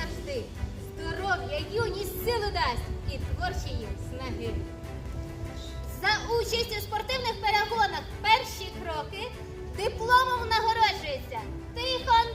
завжди. Здоров'я, юність силу дасть і творчої снаги. За участь у спортивних перегонах перші кроки дипломом нагороджується. Тихон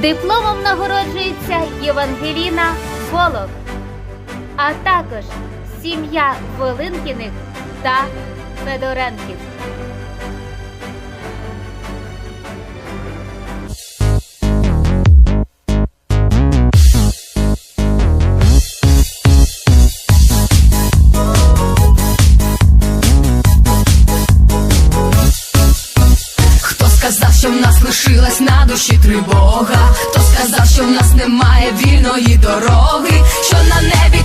Дипломом нагороджується Євангеліна Волок, а також сім'я Волинкіних та Федоренків. Що в нас лишилась на душі тривога? Хто сказав, що в нас немає вільної дороги? Що на небі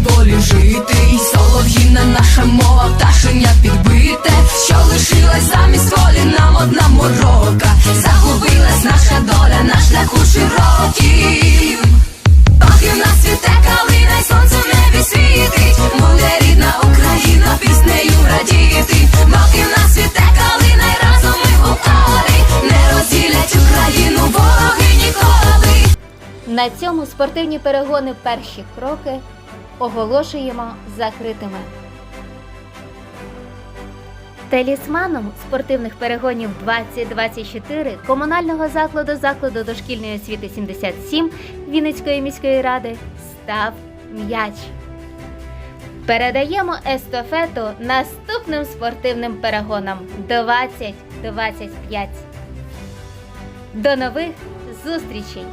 неволі жити? І солов'їна наша мова, пташеня підбите, що лишилась замість волі нам одна морока. Загубилась наша доля на шляху широким. Поки в нас світе калина, й сонце в небі світить, буде рідна Україна піснею радіти. Поки в нас світе калина, й разом ми колі, не розділять Україну вороги ніколи. На цьому спортивні перегони перші кроки оголошуємо закритими. Талісманом спортивних перегонів 2024 комунального закладу закладу дошкільної освіти 77 Вінницької міської ради став м'яч. Передаємо естафету наступним спортивним перегонам 2025. До нових зустрічей!